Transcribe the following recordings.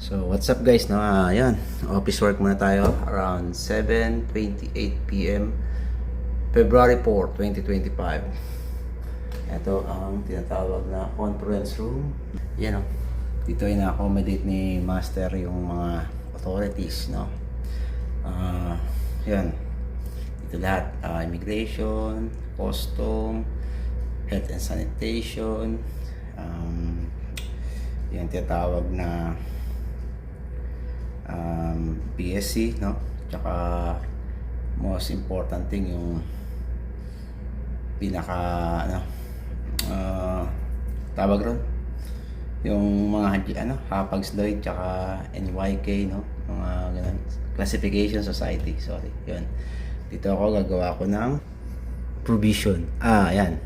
So, what's up guys? No, ah, yan. Office work muna tayo around 7.28 p.m. February 4, 2025. Ito ang tinatawag na conference room. Yan o. Dito ay na-accommodate ni Master yung mga authorities, no? Ah, yan. Ito lahat. Ah, immigration, custom, health and sanitation, um, yan tinatawag na PSC, no? Tsaka most important thing yung pinaka ano ah, tawag ron? Yung mga ano Hapags Lloyd tsaka NYK no? Mga ganun classification society sorry yun. Dito ako gagawa ko ng provision. Ah yan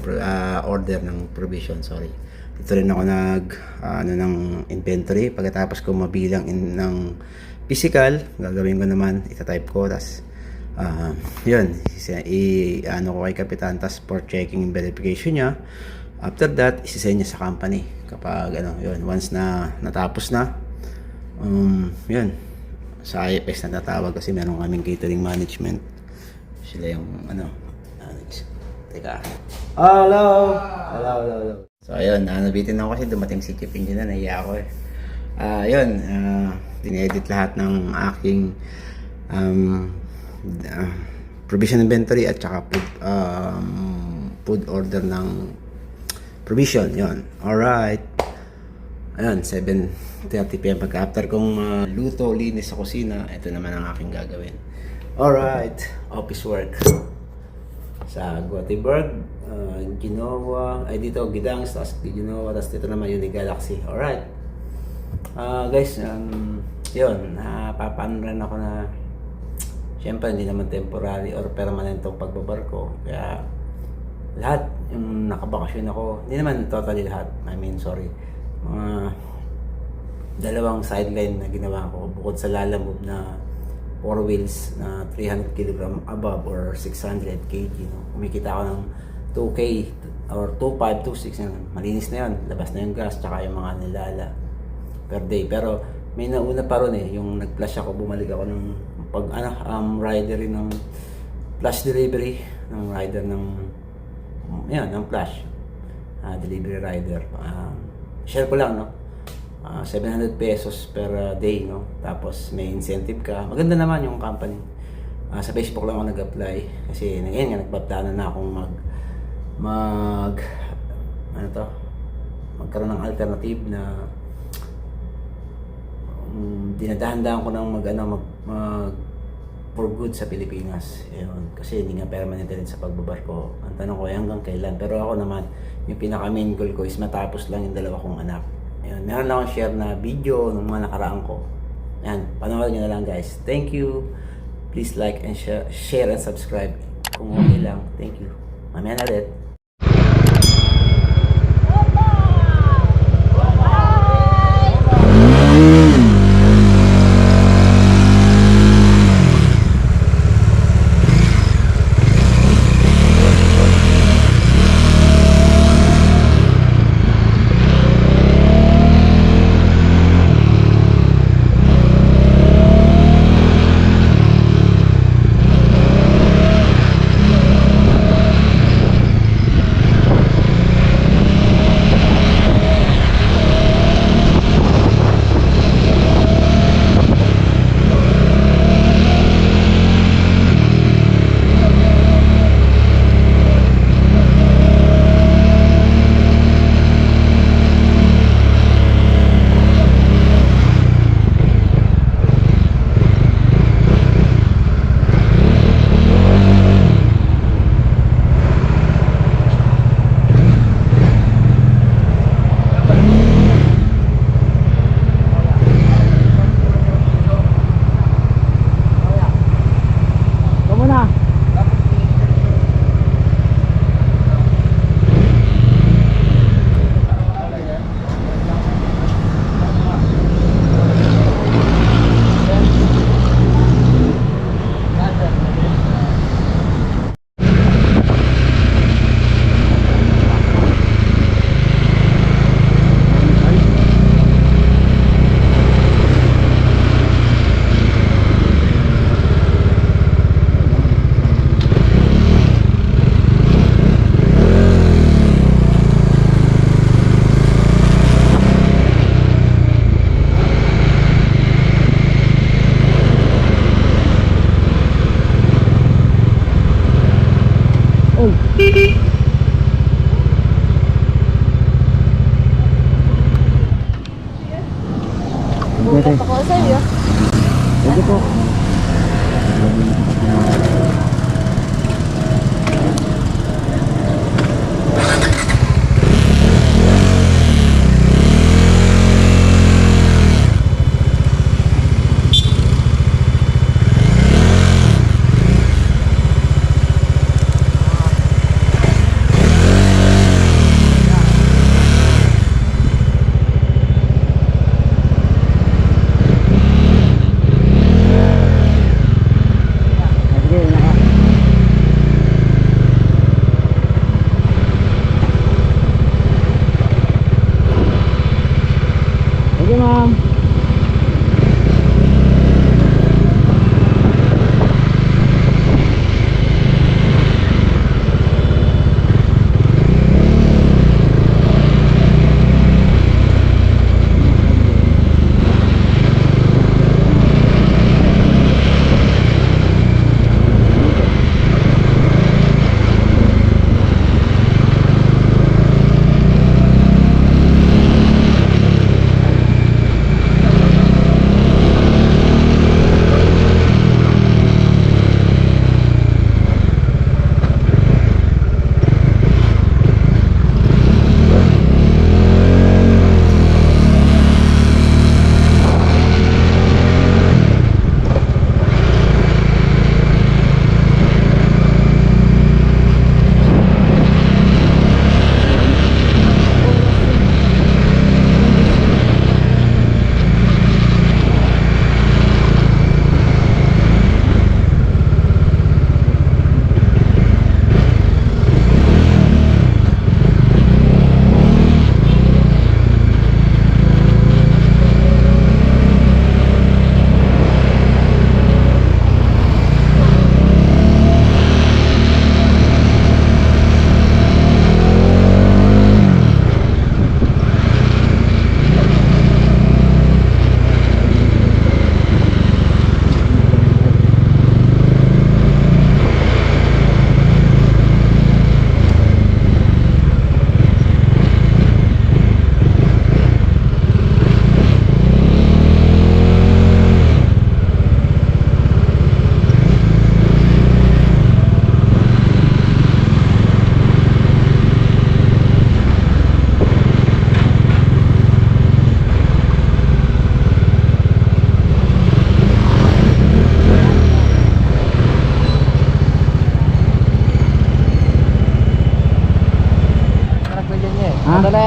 Pro- ah, order ng provision sorry. Dito rin ako nag ah, ano ng inventory. Pagkatapos ko mabilang in, ng physical gagawin ko naman itatype ko tas ah, yun i ano ko kay kapitan tas for checking and verification niya. After that isisend niya sa company. Kapag ano yun once na natapos na um, yun sa IFS na tatawag kasi meron kaming catering management. Sila yung ano manage. Teka. Hello! Hello hello hello. So ayun nanabitin ako kasi dumating si Chief Engineer nahiya ako eh ah yun ah dinedit lahat ng aking um, ah, provision inventory at saka food, um, food order ng provision yon alright Ayun, 7.30pm pagka after kong uh, luto, linis sa kusina, ito naman ang aking gagawin. Alright, office work. Sa Gothenburg, uh, Genoa, ay dito, Gidangs, tapos Genoa, tapos dito naman Uni Galaxy. Alright. Ah, guys, um, yun, napapaano ako na Siyempre, hindi naman temporary or permanent ang pagbabar ko. Kaya, lahat, yung nakabakasyon ako, hindi naman totally lahat. I mean, sorry. Mga dalawang sideline na ginawa ko bukod sa lalamove na four wheels na 300 kg above or 600 kg. No? Kumikita ako ng 2K or 2.5, 2.6 yan. Malinis na yun. Labas na yung gas tsaka yung mga nilala per day. Pero may nauna pa ron eh. Yung nag-flash ako, bumalik ako ng pag ano, um, rider rin ng flash delivery ng rider ng yan, ng flash ah, delivery rider. Um, share ko lang, no? Ah, 700 pesos per uh, day, no? Tapos may incentive ka. Maganda naman yung company. Ah, sa Facebook lang ako nag-apply kasi ngayon nga nagpaplano na akong mag mag ano to magkaroon ng alternative na um, dinadahan-dahan ko ng mag ano mag, mag for good sa Pilipinas. Ayun. Kasi hindi nga permanent rin sa pagbabarko. Ang tanong ko ay hanggang kailan. Pero ako naman, yung pinaka main goal ko is matapos lang yung dalawa kong anak. Ayun. Meron na akong share na video ng mga nakaraan ko. Yan. Panoorin nyo na lang guys. Thank you. Please like and share, share and subscribe. Kung okay lang. Thank you. Mamaya na ulit.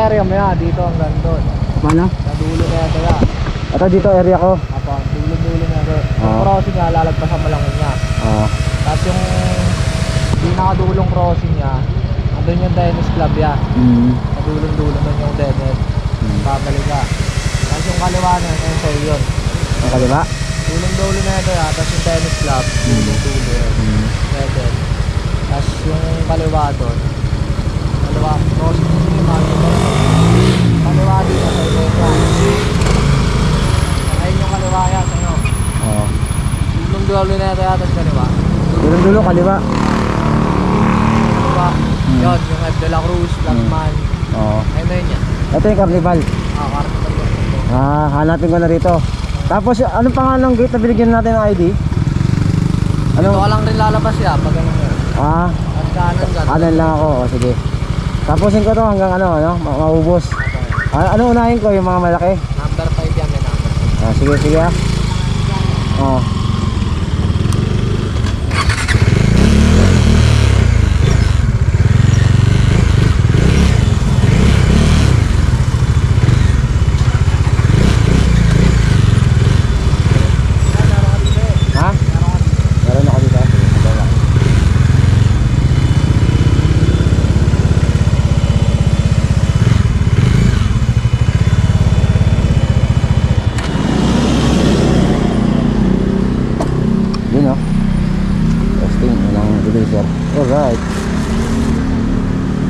Area mo yan, dito hanggang doon. Paano? Nadulo na yan kaya. Ito dito area ko. Apa, dulo-dulo na yan. Yung Ah. crossing niya, lalagpasan mo lang yun niya. Oo. Tapos yung pinakadulong crossing niya, andun yung tennis club yan. Mm. Nadulong-dulo nun yung dead Mm. Babalik ka. Tapos yung kaliwa na yun, ayun sa'yo yun. Ang kaliwa? Dulong-dulo na ito yan, tapos yung tennis club, dulong-dulo yun. Mm. Dead Tapos yung kaliwa doon, kaliwa, crossing yung mga dito sa iyo yan. Ayun yung kaliwa yan sa'yo. Oo. Dulong dulo na ito yata sa kaliwa. Dulo kaliwa. Kaliwa. Hmm. Yun, yung F. De La Cruz, Blackman. Oo. Ayun na yun yan. Ito yung carnival. Ah, carnival. Ah, hanapin ko na rito. Tapos, anong pangalan ng gate na binigyan natin ng ID? Ano? Ano? lang rin lalabas yan pag ano. Ah, kanan ka. kanan lang ako. O, sige. Tapusin ko to hanggang ano, ano, ma- maubos. Ah, ano unahin ko, yung mga malaki? Number 5 yan. Ah, sige, sige ah. Oh. Ha? Meron ako dito. Sige, lang. Yun oh. Testing, walang deliver. Alright. Ano sa pouch? Ano mo na rin dahil mo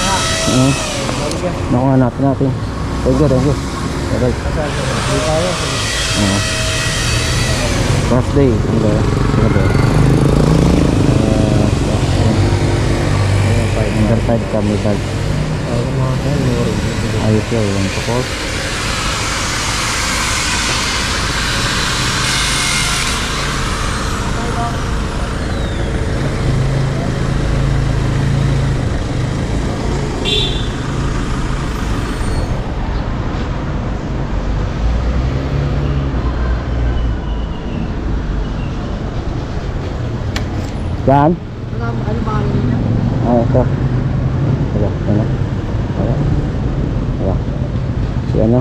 ha? Oo. Balik yan. Naku, hanapin natin. Thank you, thank you. Tayo. Oo. Birthday. Ano ba? Ano ba? Uh, Number 5 carnival. Ay, mga kayo, lori. Ayos yun, yung support. Yan. Ano? Ah, ito. Ito, ano? Ayan. Ayan. Si ano?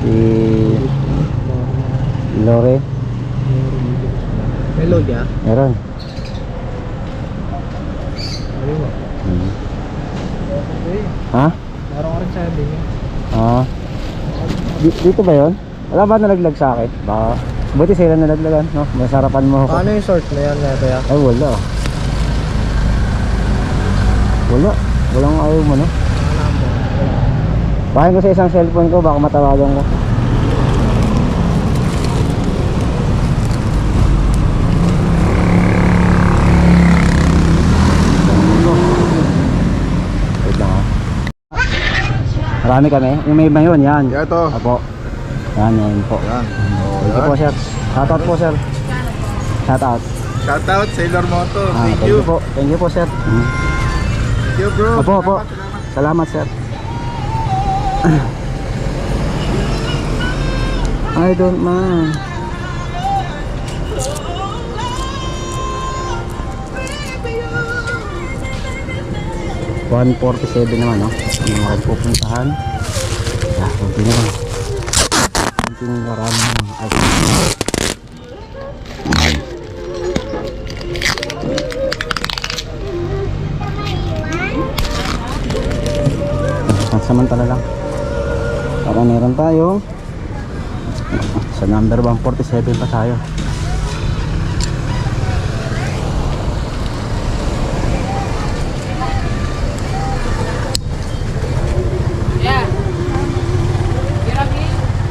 Si Lore. May load ya? Meron. Ba? Hmm. Ha? Meron ka rin sa. Ah. Di- dito ba yon? Wala ba nalaglag sa akin? Baka. Buti sila nalaglagan, no? Masarapan mo ako. Paano yung sort na yan, Neto ya? Ay, wala. Wala. Walang ayaw mo, no? Bahin ko sa isang cellphone ko, baka matawagan ko. Ah. Marami kami. Yung may iba yun, yan. Ito. Apo. Yan, yan po. Yan. Thank you po, sir. Shoutout po, sir. Shoutout. Shout out Sailor Moto. Ah, Thank you. po. Thank you po, sir. Mm. Thank you, bro. Opo, opo. Salamat, salamat. Salamat, sir. I don't mind. One forty-seven naman, no? Yung mga pupuntahan. Ah, kunti na na marami ng ice. Pansamantala lang. Para meron tayo. Sa number 147 pa tayo.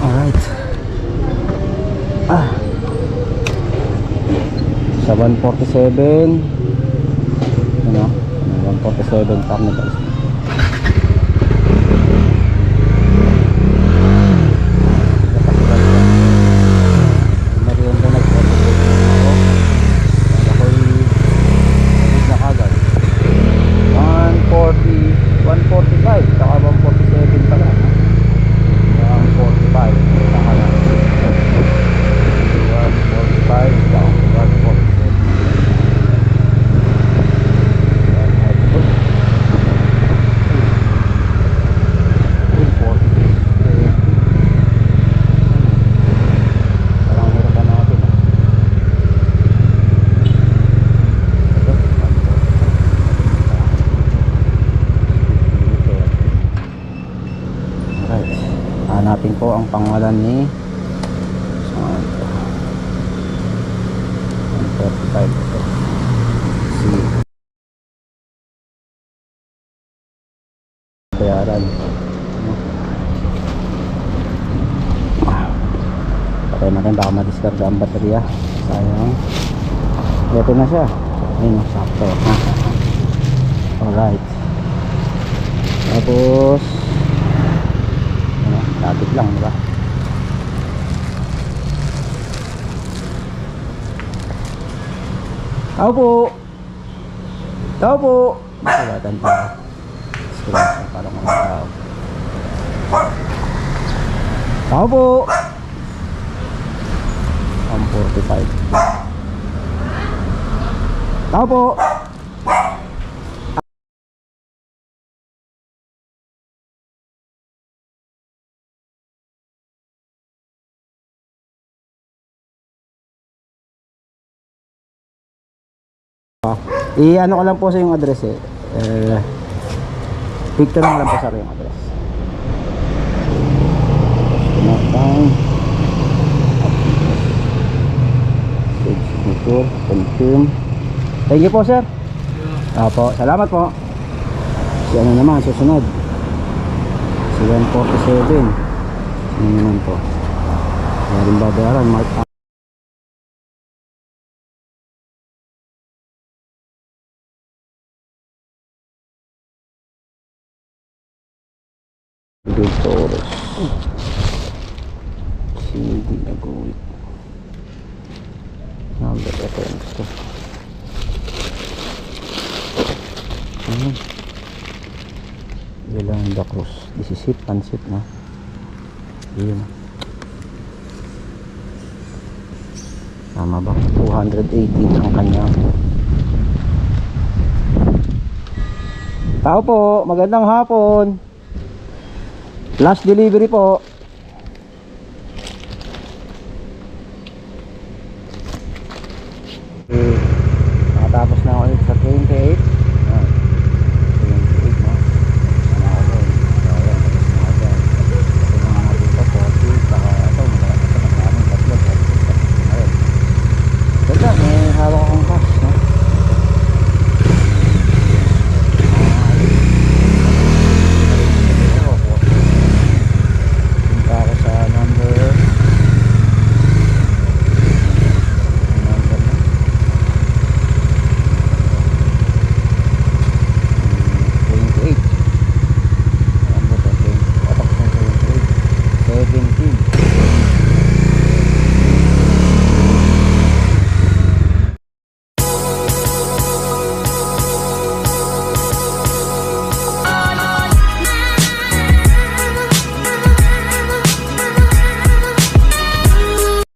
Alright. Ah. Sa 147. Ano? 147 carnivals. Merienda na po. Ako'y ulit na kagad. 140, 145, saka 147 pala. 145, saka na. 145, saka 147. Parang hirapan natin ah. Ito, Alright. Hanapin po ang pangalan ni Saan ito? 135 ito. Si Bayaran. Patay natin baka ma-discard ang baterya. Sayang. Ito na siya. Ayun, sakto. Alright. Tapos, ano, lapit lang, di Tao po! Tao po! Wala tayong tao. Disgrasya, parang mga tao. Tao po! Ang 45. Tao po! I-ano ko lang po sa yung address eh. Eh, picture lang po sa yung address. Pinatang. Signature, confirm. Thank you po sir. Apo, salamat po. Si ano naman, susunod. Si 147. Ano naman po. Meron babayaran, mark David Torres. Cindy Naguit. Number reference to. Ano? Yolanda Cruz. Disisip, pansit na. Yun. Tama ba? 218 ang kanyang. Tao po, magandang hapon. Last delivery po.